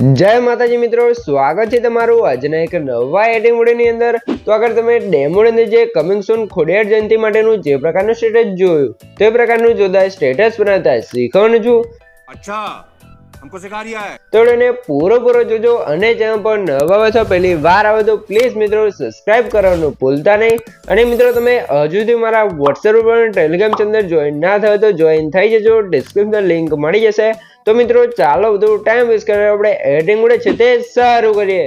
જય માતાજી મિત્રો સ્વાગત છે તમારું આજના એક નવા એડિંગ વિડીયોની અંદર. તો આગળ તમે ડેમોની અંદર જે કમિંગ સોન ખોડિયાર જયંતિ માટેનું જે પ્રકારનું સ્ટેટસ જોયું તે પ્રકારનું જોતા સ્ટેટસ બનાવતા શીખવાનું છું. અચ્છા હમકો સિખા એને પૂરો પૂરો જોજો અને ચેનલ પર નવા છો પહેલી વાર આવે તો પ્લીઝ મિત્રો સબસ્ક્રાઇબ કરવાનું ભૂલતા નહીં. અને મિત્રો તમે હજુ મારા WhatsApp ઉપર ટેલિગ્રામ ચેનલ જોઈન ના થયો તો જોઈન થઈ જજો. ડિસ્ક્રિપ્શન લિંક મળી જશે. તો મિત્રો ચાલો બધું ટાઈમ વેસ્ટ કરે આપણે એડિંગ ઉડે છે તે સારું કરીએ.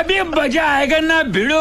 અભી મજા આયેગા ના ભીડો.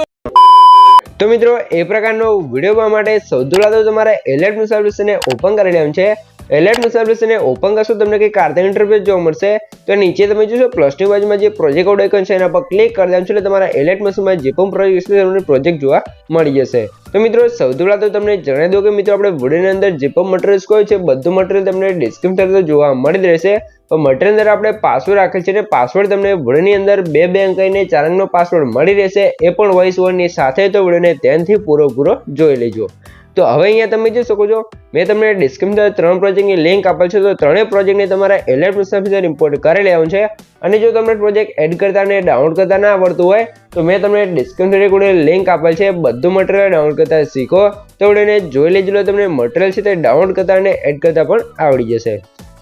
તો મિત્રો એ પ્રકારનો વીડિયો જોવા માટે સૌથી પહેલા તો તમારે એલર્ટ ને ઓપન કરી લેવાનું છે. એલર્ટ મુસાફરીને ઓપન કરશો, તમને કંઈક કાર્તિક ઇન્ટરફેસ જોવા મળશે, તો નીચે તમે જોશો પ્લસની બાજુમાં જે પ્રોજેક્ટ આઇકન છે, એના પર ક્લિક કરી દેવાનું છે, એટલે તમારા એલર્ટ મશીનમાં જે પણ પ્રોજેક્ટ છે તમને પ્રોજેક્ટ જોવા મળી જશે. તો મિત્રો, સૌથી પહેલાં તો તમને જણાવી દો કે મિત્રો, આપણે વિડીયોની અંદર જે પણ મટીરિયલ્સ કોઈ છે, બધું મટીરિયલ તમને ડિસ્ક્રિપ્શન જોવા મળી રહેશે. તો મટીરિયલ અંદર આપણે પાસવર્ડ રાખેલ છે અને પાસવર્ડ તમને વિડીયોની અંદર બે બે અંક કરીને ચાર અંકનો પાસવર્ડ મળી રહેશે. એ પણ વોઇસ ઓવરની સાથે તો વિડીયોને ધ્યાનથી પૂરો પૂરો જોઈ લેજો. તો હવે અહીંયા તમે જોઈ શકો છો, મેં તમને ડિસ્ક્રિપ્શન ત્રણ પ્રોજેક્ટની લિંક આપેલ છે, તો ત્રણેય પ્રોજેક્ટને તમારે એલર્ટ મુસાફિર ઇમ્પોર્ટ કરી લેવાનું છે. અને જો તમને પ્રોજેક્ટ એડ કરતા અને ડાઉનલોડ કરતા ના આવડતું હોય, તો મેં તમને ડિસ્ક્રિપ્શન કોઈ લિંક આપેલ છે, બધું મટીરિયલ ડાઉનલોડ કરતા શીખો. તો એને જોઈ લેજો તમને મટીરિયલ છે તે ડાઉનલોડ કરતા અને એડ કરતા પણ આવડી જશે.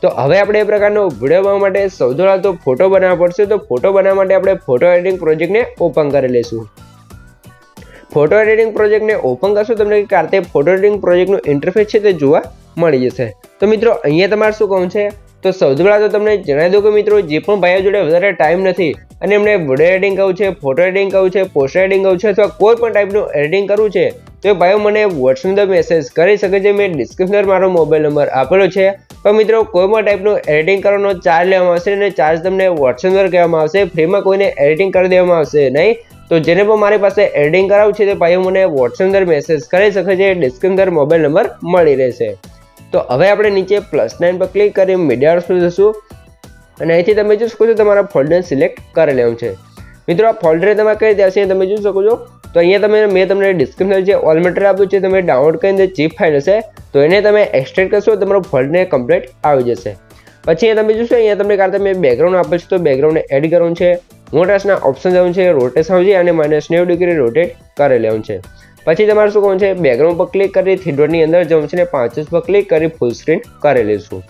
તો હવે આપણે એ પ્રકારનો વીડિયો બનાવવા માટે સૌથી પહેલાં તો ફોટો બનાવવા પડશે, તો ફોટો બનાવવા માટે આપણે ફોટો એડિટિંગ પ્રોજેક્ટને ઓપન કરી લઈશું. ફોટો એડિટિંગ પ્રોજેક્ટને ઓપન કરશો તમને કાર્તે ફોટો એડિટિંગ પ્રોજેક્ટનું ઇન્ટરફેસ છે તે જોવા મળી જશે. તો મિત્રો, અહીંયા તમારે શું કહું છે? તો સૌથી પહેલાં તો તમને જણાવી દઉં કે મિત્રો, જે પણ ભાઈઓ જોડે વધારે ટાઈમ નથી અને એમને વીડિયો એડિટિંગ કરવું છે ફોટો એડિટિંગ કરવું છે પોસ્ટર એડિટિંગ કરવું છે અથવા કોઈ પણ ટાઈપનું એડિટિંગ કરવું છે, તો એ ભાઈઓ મને વોટ્સઅપ મેસેજ કરી શકે છે. મેં ડિસ્ક્રિપ્શન મારો મોબાઈલ નંબર આપેલો છે. પણ મિત્રો, કોઈ પણ ટાઈપનું એડિટિંગ કરવાનો ચાર્જ લેવામાં આવશે અને ચાર્જ તમને વોટ્સએપ પર કહેવામાં આવશે. ફ્રીમાં કોઈને એડિટિંગ કરી દેવામાં આવશે નહીં. તો જેને પણ મારી પાસે એડિંગ કરાવવું છે તે ભાઈઓ મને વોટ્સએપ અંદર મેસેજ કરી શકે છે ડિસ્ક્રિપ્શન અંદર મોબાઈલ નંબર મળી રહેશે. તો હવે આપણે નીચે પ્લસ નાઇન પર ક્લિક કરી મીડિયા પર જશું. અને અહીંથી તમે જોઈ શકો છો તમારા ફોલ્ડર સિલેક્ટ કરી લેવું છે. મિત્રો, આ ફોલ્ડર તમે કઈ રીતે હશે તમે જોઈ શકો છો. તો અહીંયા તમે, મેં તમને ડિસ્ક્રિપ્શન જે ઓલ મટીરિયલ આપ્યું છે તમે ડાઉનલોડ કરીને ચીપ ફાઇલ હશે, તો એને તમે એક્સટ્રેક્ટ કરશો, તમારો ફોલ્ડને કમ્પ્લીટ આવી જશે. પછી અહીંયા તમે જોશો, અહીંયા તમને કારણે મેં બેકગ્રાઉન્ડ આપે છે, તો બેકગ્રાઉન્ડને એડ કરવાનું છે. મોટાસના ઓપ્શન જવાનું છે રોટેશન આવશે અને માઇનસ નેવું ડિગ્રી રોટેટ કરી લેવાનું છે. પછી તમારે શું કહું છે? બેકગ્રાઉન્ડ પર ક્લિક કરી થીડોની અંદર જવું છે ને પાંચ પર ક્લિક કરી ફૂલ સ્ક્રીન કરી લઈશું.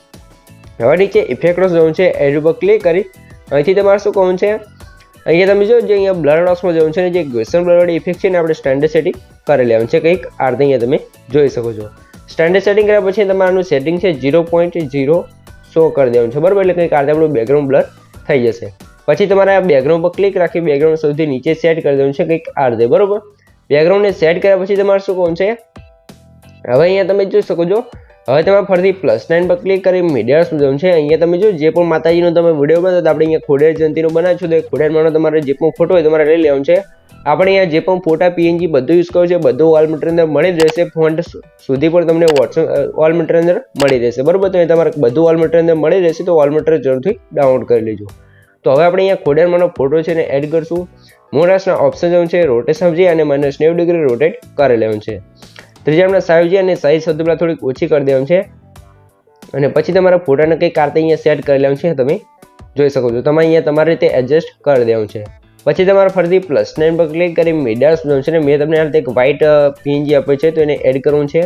હવે નીચે ઇફેક્ટમાં જવું છે, એડ પર ક્લિક કરી. અહીંથી તમારે શું કહું છે? અહીંયા તમે જો જે અહીંયા બ્લર ડોટ્સમાં જવું છે ને જે ગ્વેશન બ્લર ઇફેક્ટ છે ને આપણે સ્ટેન્ડર્ડ સેટિંગ કરી લેવાનું છે. કંઈક આ રીતે અહીંયા તમે જોઈ શકો છો. સ્ટેન્ડર્ડ સેટિંગ કર્યા પછી તમારું સેટિંગ છે ઝીરો પોઈન્ટ ઝીરો શો કરી દેવાનું છે. બરાબર? એટલે કંઈક આ રીતે આપણું બેકગ્રાઉન્ડ બ્લર થઈ જશે. પછી તમારે આ બેકગ્રાઉન્ડ પર ક્લિક રાખી બેકગ્રાઉન્ડ સૌથી નીચે સેટ કરી દેવાનું છે કંઈક આ રીતે બરાબર? બેકગ્રાઉન્ડને સેટ કર્યા પછી તમારે શું કરવાનું છે? હવે અહીંયા તમે જોઈ શકો છો, હવે તમારે ફરીથી પ્લસ નાઇન પર ક્લિક કરી મીડિયા જવાનું છે. અહીંયા તમે જો જે પણ માતાજીનો તમે વીડિયો બનાવો તો આપણે અહીંયા ખોડિયાર જયંતિનો બનાવ્યો તો એ ખોડિયારમાંનો તમારે જે પણ ફોટો હોય તમારે લઈ લેવાનું છે. આપણે અહીંયા જે પણ ફોટા પીએનજી બધું યુઝ કરવું છે, બધું ઓલ અંદર મળી જ રહેશે. ફોન્ટ સુધી પણ તમને વોટ્સઅપ ઓલ મટીરિયલ અંદર મળી રહેશે. બરાબર? તો તમારે બધું ઓલ મટીરિયલ અંદર મળી રહેશે, તો ઓલ મટીરિયલ જરૂરથી ડાઉનલોડ કરી લેજો. તો હવે આપણે અહીંયા ખોડિયારમાંનો ફોટો છે ને એડ કરશું. મોરાસના ઓપ્શન જવાનું છે રોટેશન સમજી અને માઇનસ નેવું ડિગ્રી રોટેટ કરી લેવાનું છે. ત્રીજા આપણે સાઈઝ અને સાઈઝ સૌથી થોડીક ઓછી કરી દેવાનું છે. અને પછી તમારા ફોટાને કંઈક કારતે અહીંયા સેટ કરી લેવાનું છે, તમે જોઈ શકો છો. તમે અહીંયા તમારી રીતે એડજસ્ટ કરી દેવાનું છે. પછી તમારે ફરીથી પ્લસ નાઇન પર ક્લિક કરી મીડિયા જોવું છે. ને મેં તમને આ રીતે એક વ્હાઇટ પીએનજી આપે છે, તો એને એડ કરવું છે.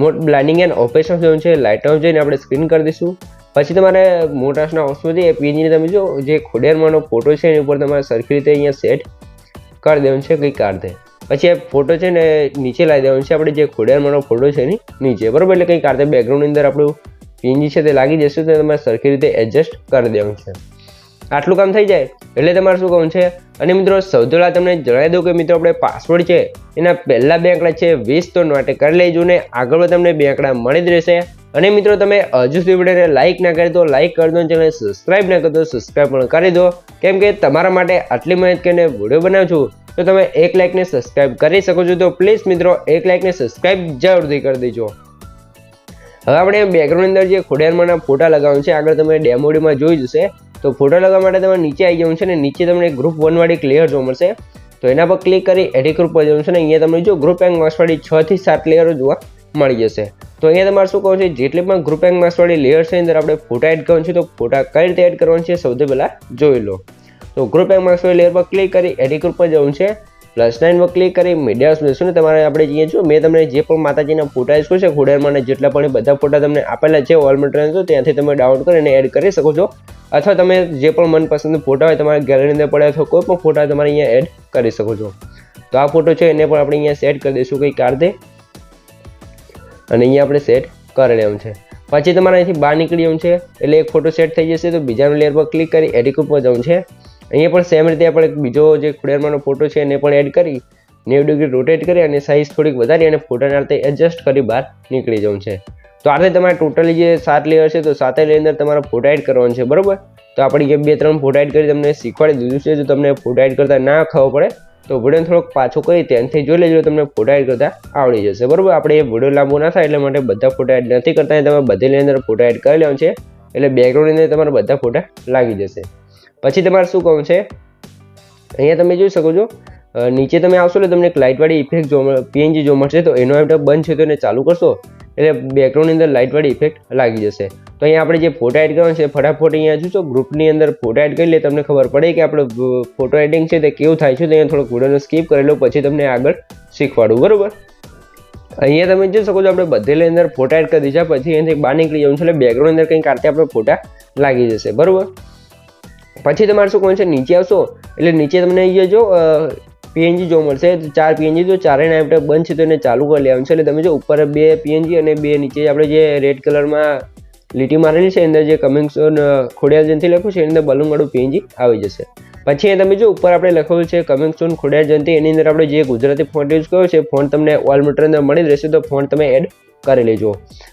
મોટ બ્લાઇન્ડિંગ એન્ડ ઓપરેશન જોવું છે. લાઇટ ઓફ જઈને આપણે સ્ક્રીન કરી દઈશું. પછી તમારે મોટાસના ઓપ્શનમાંથી એ પીજીને તમે જો, જે ખોડિયારમાંનો ફોટો છે એની ઉપર તમારે સરખી રીતે અહીંયા સેટ કરી દેવાનું છે કંઈક કાઢે પછી એ ફોટો છે ને નીચે લાવી દેવાનું છે આપણે જે ખોડિયારમાંનો ફોટો છે એની નીચે, બરાબર? એટલે કંઈક કાઢે બેકગ્રાઉન્ડની અંદર આપણું પીએનજી છે તે લાગી જશે તો તમારે સરખી રીતે એડજસ્ટ કરી દેવાનું છે. આટલું કામ થઈ જાય એટલે તમારે શું કહું છે? અને મિત્રો સૌથી તમને જણાવી દઉં કે મિત્રો, આપણે પાસવર્ડ છે એના પહેલાં બે આંકડા છે વીસ તો માટે કરી લેજો ને આગળ તમને બે આંકડા મળી જ રહેશે. અને મિત્રો તમે હજુ સુધી વિડીયોને લાઇક ના કરી દો લાઇક કરી દો ચેનલ સબસ્ક્રાઇબ ના કરી દો સબસ્ક્રાઇબ પણ કરી દો. કેમ કે તમારા માટે આટલી મહેનત કરીને વીડિયો બનાવું છું, તો તમે એક લાઇકને સબસ્ક્રાઇબ કરી શકો છો. તો પ્લીઝ મિત્રો, એક લાઇકને સબસ્ક્રાઇબ જરૂરથી કરી દેજો. હવે આપણે બેકગ્રાઉન્ડ અંદર જે ખોડિયારમાંના ફોટા લગાવવાનું છે, આગળ તમે ડેમોડીમાં જોઈ જશે. તો ફોટા લગાવવા માટે તમારે નીચે આવી જવું છે ને નીચે તમને ગ્રુપ વનવાળી ક્લિયર લેયર જોવા મળશે. તો એના પર ક્લિક કરી એડિટ ગ્રુપ પર જવું છે ને અહીંયા તમને જો ગ્રુપ એન્ડ માર્ક્સવાળી છ થી સાત લેયરો જોવા મળી જશે. તો અહીંયા તમારે શું કહું છે? જેટલી પણ ગ્રુપ એન્ડ માર્ક્સવાળી લેયર છે અંદર આપણે ફોટા એડ કરવાનું છે, તો ફોટા કઈ રીતે એડ કરવાનું છે સૌથી પહેલાં જોઈ લો. તો ગ્રુપ એન્ડ માર્ક્સવાળી લેયર પર ક્લિક કરી એડિટ ગ્રુપ પર જવું છે. પ્લસ નાઇન પર ક્લિક કરી મીડિયા લેશું ને તમારે આપણે જઈએ છું મેં તમને જે પણ માતાજીના ફોટા શું છે ખોડિયારમાં જેટલા પણ બધા ફોટા તમને આપેલા છે ઓલ મટીરિયલ તો ત્યાંથી તમે ડાઉનલોડ કરીને એડ કરી શકો છો. અથવા તમે જે પણ મનપસંદ ફોટા હોય તમારા ગેલેરી અંદર પડ્યા અથવા કોઈ પણ ફોટા તમારે અહીંયા એડ કરી શકો છો. તો આ ફોટો છે, એને પણ આપણે અહીંયા સેટ કરી દઈશું કંઈક કાર્ડે અને અહીંયા આપણે સેટ કરી લેવું છે. પછી તમારે અહીંથી બહાર નીકળી જવું છે, એટલે એક ફોટો સેટ થઈ જશે, તો બીજાનું લેયર પર ક્લિક કરી એડિટ ઉપર જવું છે. અહીંયા પણ સેમ રીતે આપણે બીજો જે ખુડેરમાંનો ફોટો છે, એને પણ એડ કરી, નેવું ડિગ્રી રોટેટ કરી અને સાઇઝ થોડીક વધારી અને ફોટાને રીતે એડજસ્ટ કરી બહાર નીકળી જવું છે. તો આ રીતે તમારે ટોટલી જે સાત લેયર છે, તો સાતે લેયર અંદર તમારે ફોટા એડ કરવાનું છે, બરોબર? તો આપણે જે બે ત્રણ ફોટા એડ કરી તમને શીખવાડી દીધું છે, જો તમને ફોટા એડ કરતાં ના ખબર પડે તો વીડિયો થોડોક પાછો કરી ત્યાંથી જોઈ લેજો, તમને ફોટા એડ કરતા આવડી જશે. બરાબર? આપણે એ વીડિયો લાંબો ના થાય એટલે માટે બધા ફોટા એડ નથી કરતા તમે બધી અંદર ફોટા એડ કરી લેવાનું છે. એટલે બેકગ્રાઉન્ડની અંદર તમારા બધા ફોટા લાગી જશે. પછી તમારે શું કહું છે? અહીંયા તમે જોઈ શકો છો નીચે તમે આવશો એટલે તમને એક લાઇટવાળી ઇફેક્ટ જોવા પીએનજી જોવા મળશે. તો એનો એપ બંધ છે તો એને ચાલુ કરશો. એટલે બેકગ્રાઉન્ડની અંદર લાઇટવાળી ઇફેક્ટ લાગી જશે. તો અહીંયા આપણે જે ફોટા એડ કરવાનો છે ફટાફટ અહીંયા જોશો ગ્રુપની અંદર ફોટો એડ કરી લે, તમને ખબર પડે કે આપણે ફોટો એડિંગ છે તે કેવું થાય છે, તો અહીંયા થોડોક વિડીયોનો સ્કીપ કરી લો, પછી તમને આગળ શીખવાડું, બરોબર? અહીંયા તમે જોઈ શકો છો, આપણે બધેલી અંદર ફોટા એડ કરી દીધા, પછી અહીંયાથી બહાર નીકળી જવું છે, એટલે બેકગ્રાઉન્ડ અંદર કંઈક આરતે આપણે ફોટા લાગી જશે, બરાબર? પછી તમારે શું કહે છે, નીચે આવશો, એટલે નીચે તમને અહીંયા જો પીએનજી જોવા મળશે, તો ચાર પીએનજી તો ચારેય આપણે બંધ છે, તો એને ચાલુ કરી લેવાનું છે. એટલે તમે જો ઉપર બે પીએનજી અને બે નીચે આપણે જે રેડ કલરમાં લીટી મારેલી છે અંદર જે કમિંગ સોન ખોડિયાર જયંતિ લખ્યું છે, એની અંદર બલૂનવાળું પીએનજી આવી જશે. પછી તમે જો ઉપર આપણે લખેલું છે કમિંગ સોન ખોડિયાર જયંતિ એની અંદર આપણે જે ગુજરાતી ફોન્ટ યુઝ કર્યો છે ફોન્ટ તમને ઓલ મીટર અંદર મળી રહેશે, તો ફોન્ટ તમે એડ કરી લેજો.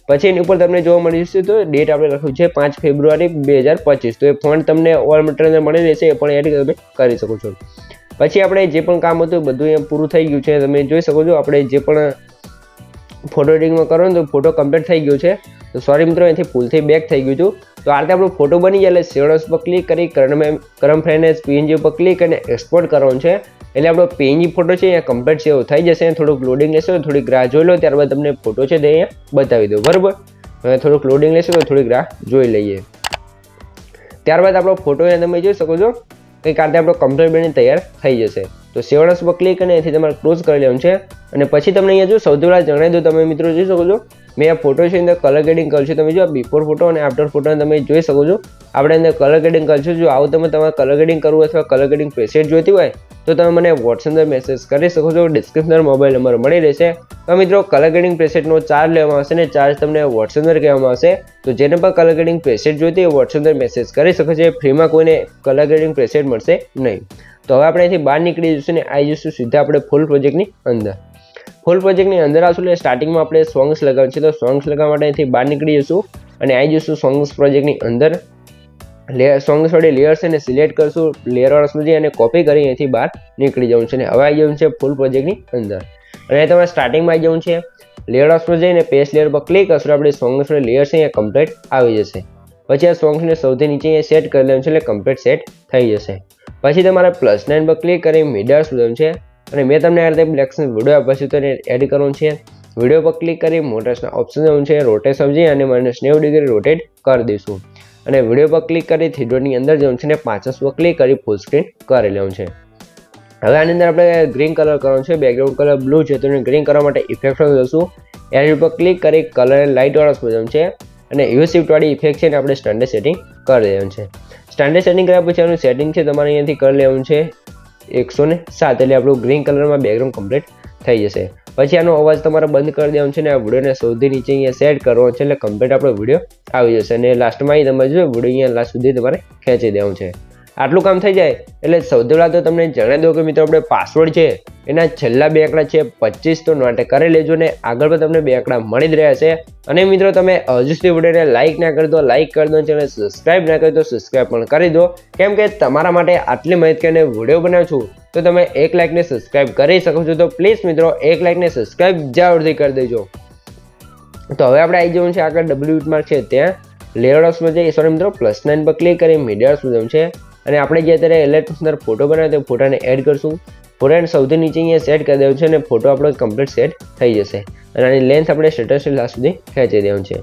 પછી એની ઉપર તમને જોવા મળી જશે, તો ડેટ આપણે લખ્યું છે પાંચ ફેબ્રુઆરી બે હજાર પચીસ. તો એ ફોન તમને ઓલ મીટર અંદર મળી રહેશે, એ પણ એડ તમે કરી શકો છો. પછી આપણે જે પણ કામ હતું બધું અહીંયા પૂરું થઈ ગયું છે. તમે જોઈ શકો છો, આપણે જે પણ ફોટો એડિટિંગમાં કરો ને તો ફોટો કમ્પ્લીટ થઈ ગયો છે. તો સોરી મિત્રો, અહીંથી ભૂલથી બેક થઈ ગયું હતું તો આ રીતે આપણો ફોટો બની જાય એટલે સેવડસ પર ક્લિક કરી કરમ કરમ ફ્રેન્ડેસ પીએનજી ઉપર ક્લિક અને એક્સપોર્ટ કરવાનું છે. એટલે આપણો પીએનજી ફોટો છે, અહીંયા કમ્પ્લીટ સેવ થઈ જશે. થોડુંક લોડિંગ લેશો, થોડીક રાહ જોઈ લો, ત્યારબાદ તમને ફોટો છે તે અહીંયા બતાવી દો બરાબર? હવે થોડુંક લોડિંગ લેશે તો થોડીક રાહ જોઈ લઈએ. ત્યારબાદ આપણો ફોટો તમે જોઈ શકો છો. કંઈક આ આપણો કમ્પ્લેટ બની તૈયાર થઈ જશે. તો સેવડસ પર ક્લિક અને એથી તમારે ક્લોઝ કરી લેવાનું છે. અને પછી તમને અહીંયા જો સૌથી પહેલાં જણાવી દઉં, તમે મિત્રો જોઈ શકો છો. મેં આ ફોટો છે અંદર કલર ગ્રેડિંગ કર્યું તમે જો બિફોર ફોટો અને આફ્ટર ફોટો તમે જોઈ શકો છો. આપણે અંદર કલર ગ્રેડિંગ કર્યું જો આવું તમે તમારે કલર ગ્રેડિંગ કરવું અથવા કલર ગ્રેડિંગ પ્રેસેટ જોઈતી હોય, તો તમે મને વોટ્સએપ મેસેજ કરી શકો છો. ડિસ્ક્રિપ્શન મોબાઈલ નંબર મળી રહેશે. તો મિત્રો કલર ગ્રેડિંગ પ્રેસેટનો ચાર્જ લેવામાં આવશે ને ચાર્જ તમને વોટ્સએપ કહેવામાં આવશે. તો જેને પણ કલર ગ્રેડિંગ પ્રેસેટ જોઈતી હોય વોટ્સએપ મેસેજ કરી શકો છો. ફ્રીમાં કોઈને કલર ગ્રેડિંગ પ્રેસેટ મળશે નહીં. તો હવે આપણે અહીંથી બહાર નીકળી જઈશું ને, આવી જઈશું સીધા આપણે ફૂલ પ્રોજેક્ટની અંદર. ફૂલ પ્રોજેક્ટની અંદર આવશું એટલે સ્ટાર્ટિંગમાં આપણે સોંગ્સ લગાવવાનું છે. તો સોંગ્સ લગાવવા માટે અહીંથી બહાર નીકળી જશું અને આવી જશું સોંગ્સ પ્રોજેક્ટની અંદર. લેયર સોંગ્સ વડે લેયર્સ એને સિલેક્ટ કરશું. લેયરવાળા સુધી અને કોપી કરી અહીંથી બહાર નીકળી જવું છે. અને હવે આવી જવું છે ફૂલ પ્રોજેક્ટની અંદર. અને તમારે સ્ટાર્ટિંગમાં આવી જવું છે. લેયર ઓપ્શનમાં જઈને પેસ્ટ લેયર પર ક્લિક કરશો આપણે સોંગ્સ વડે લેયર્સ અહીંયા કમ્પ્લીટ આવી જશે. પછી આ સોંગ્સને સૌથી નીચે અહીંયા સેટ કરી દેવાનું છે એટલે કમ્પ્લીટ સેટ થઈ જશે. પછી તમારે પ્લસ નાઇન પર ક્લિક કરી મીડિયા શોધવાનું છે. અને મેં તમને આ રીતે બ્લેક્સનો વીડિયો આપ્યો છે, તો એને એડ કરવાનું છે. વીડિયો પર ક્લિક કરી મોટર્સના ઓપ્શન જવું છે રોટેટ સમજી અને માઇનસ નેવું ડિગ્રી રોટેટ કરી દઈશું. અને વીડિયો પર ક્લિક કરી થિડોની અંદર જવું છે અને પાંચસ પર ક્લિક કરી ફૂલ સ્ક્રીન કરી લેવાનું છે. હવે આની અંદર આપણે ગ્રીન કલર કરવાનો છે બેકગ્રાઉન્ડ કલર બ્લુ છે, તો ગ્રીન કરવા માટે ઇફેક્ટ જશું. એની ઉપર ક્લિક કરી કલર લાઇટવાળા જવાનું છે. અને યુ શિફ્ટવાળી ઇફેક્ટ છે ને આપણે સ્ટાન્ડર્ડ સેટિંગ કરી દેવાનું છે. સ્ટાન્ડર્ડ સેટિંગ કર્યા પછી એનું સેટિંગ છે, તમારે અહીંયાથી કરી લેવાનું છે. એકસો ને સાત. એટલે આપણું ગ્રીન કલરમાં બેકગ્રાઉન્ડ કમ્પ્લીટ થઈ જશે. પછી આનો અવાજ તમારે બંધ કરી દેવાનો છે ને, આ વિડીયોને સૌથી નીચે અહીંયા સેટ કરવાનો છે એટલે કમ્પ્લીટ આપણો વીડિયો આવી જશે. અને લાસ્ટમાં અહીં તમે જો વીડિયો અહીંયા લાસ્ટ સુધી તમારે ખેંચી દેવાનું છે. આટલું કામ થઈ જાય, એટલે સૌથી પહેલાં તો તમને જણાવી દઉં કે મિત્રો આપણે પાસવર્ડ છે, એના છેલ્લા બે આંકડા છે, પચીસ તો નોટ કરી લેજો ને આગળ પણ તમને બે આંકડા મળી જ રહ્યા છે. અને મિત્રો તમે હજુ સુધી વિડીયોને લાઇક ના કરી દો લાઇક કરી દો ચેનલ સબસ્ક્રાઇબ ના કરી દો સબસ્ક્રાઇબ પણ કરી દો. કેમ કે તમારા માટે આટલી માહિતી વીડિયો બનાવું છું, તો તમે એક લાઇકને સબસ્ક્રાઇબ કરી શકો છો, તો પ્લીઝ મિત્રો એક લાઇકને સબસ્ક્રાઇબ જરૂરથી કરી દેજો. તો હવે આપણે આવી જવું છે, આગળ ડબલ્યુમાં છે, ત્યાં. લેયર ઓપ્શનમાં જઈએ સોરી મિત્રો પ્લસ નાઇન પર ક્લિક કરી મીડિયા જવું છે. અને આપણે જે અત્યારે એલર્ટ અંદર ફોટો બનાવ્યો તે ફોટાને એડ કરશું. ફોટાને સૌથી નીચે અહીંયા સેટ કરી દેવું છે અને ફોટો આપણો કમ્પ્લીટ સેટ થઈ જશે. અને આની લેન્થ આપણે સ્ટેટસ લાસ્ટ સુધી ખેંચી દેવું છે.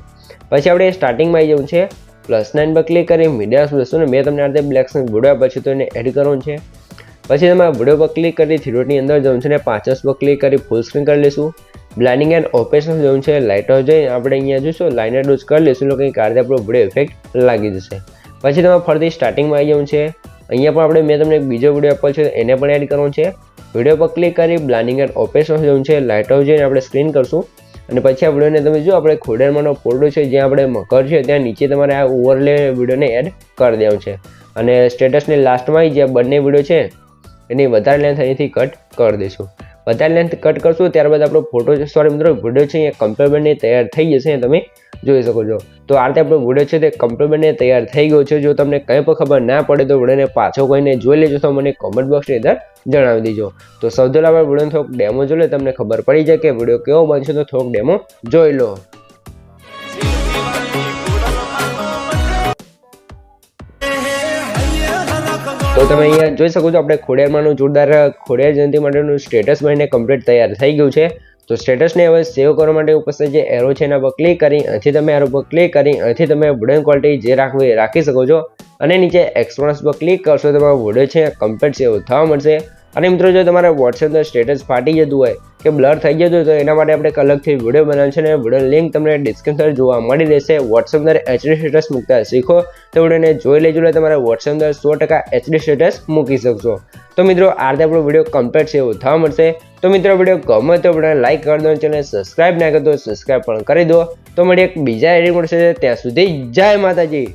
પછી આપણે સ્ટાર્ટિંગમાં આવી જવું છે. પ્લસ નાઇન પર ક્લિક કરી મીડિયા જશું ને મેં તમને આ રીતે બ્લેક સ્ક્રીન પછી તો એને એડ કરવાનું છે. પછી તમે વીડિયો પર ક્લિક કરી થ્રીડોટની અંદર જવું છે ને પાંચસ પર ક્લિક કરી ફૂલ સ્ક્રીન કરી લઈશું બ્લાઇન્ડિંગ એન્ડ ઓપરેશન જવું છે. લાઇટો જઈને આપણે અહીંયા જોઈશું લાઇનર ડોઝ કરી લઈશું એટલે કંઈક કારણે આપણો વીડિયો ઇફેક્ટ લાગી જશે. પછી તમે ફરીથી સ્ટાર્ટિંગમાં આવી જવું છે. અહીંયા પણ આપણે મેં તમને એક બીજો વીડિયો આપેલ છે, એને પણ એડ કરવાનો છે. વીડિયો પર ક્લિક કરી બ્લાઇન્ડિંગ એન્ડ ઓપરેશન જવું છે લાઇટો જઈને આપણે સ્ક્રીન કરશું. અને પછી આ વિડીયોને તમે જો આપણે ખોડેરમાંનો ફોટો છે, જ્યાં આપણે મકર છે, ત્યાં નીચે તમારે આ ઓવરલે વિડીયોને એડ કરી દેવાનું છે. અને સ્ટેટસની લાસ્ટમાં જે બંને વીડિયો છે, એની વધારે લેન્થ અહીંથી કટ કરી દઈશું. વધારે લેન્થ કટ કરશું, ત્યારબાદ આપણો ફોટો સોરી મિત્રો વીડિયો છે એ કમ્પ્લીટમેન્ટને તૈયાર થઈ જશે તમે જોઈ શકો છો. તો આ રીતે આપણો વીડિયો છે તે કમ્પ્લીમેન્ટને તૈયાર થઈ ગયો છે. જો તમને કંઈ પણ ખબર ના પડે તો વિડીયોને પાછો કોઈને જોઈ લેજો, તો મને કોમેન્ટ બોક્સની અંદર જણાવી દેજો. તો સૌથી પહેલાં આપણે વીડિયો થોડોક ડેમો જોઈ લે, તમને ખબર પડી જાય કે વીડિયો કેવો બનશે, તો થોડોક ડેમો જોઈ લો. તો તમે અહીંયા જોઈ શકો છો, આપણે ખોડિયારમાંનું જોરદાર ખોડિયાર જયંતિ માટેનું સ્ટેટસ મહિને કમ્પ્લીટ તૈયાર થઈ ગયું છે. તો સ્ટેટસને હવે સેવ કરવા માટે ઉપર જે એરો છે એના પર ક્લિક કરી, અહીંથી તમે એરો પર ક્લિક કરી, અહીંથી તમે વુડન ક્વોલિટી જે રાખવું એ રાખી શકો છો. અને નીચે એક્સપ્રોન્સ પર ક્લિક કરશો, તમારો વીડિયો છે કમ્પ્લીટ સેવ થવા મળશે. અને મિત્રો, જો તમારે વોટ્સએપનો સ્ટેટસ ફાટી જતું હોય કે બ્લર થઈ જતું તો એના માટે આપણે એક અલગથી વીડિયો બનાવ્યો છે અને વીડિયો લિંક તમને ડિસ્ક્રિપ્શન જોવા મળી રહેશે. વોટ્સએપ અંદર એચડી સ્ટેટસ મૂકતા શીખો. તો વિડીયોને જોઈ લેજો એટલે તમારે વોટ્સએપ અંદર સો ટકા એચડી સ્ટેટસ મૂકી શકશો. તો મિત્રો, આ રીતે આપણો વીડિયો કમ્પ્લીટ છે એવું થવા મળશે. તો મિત્રો વીડિયો ગમે તો વિડીયોને લાઇક કરી દો ચેનલ સબસ્ક્રાઇબ ના કરી દો સબસ્ક્રાઇબ પણ કરી દો. તો મળી એક બીજા એડિટ મળશે. ત્યાં સુધી જય માતાજી.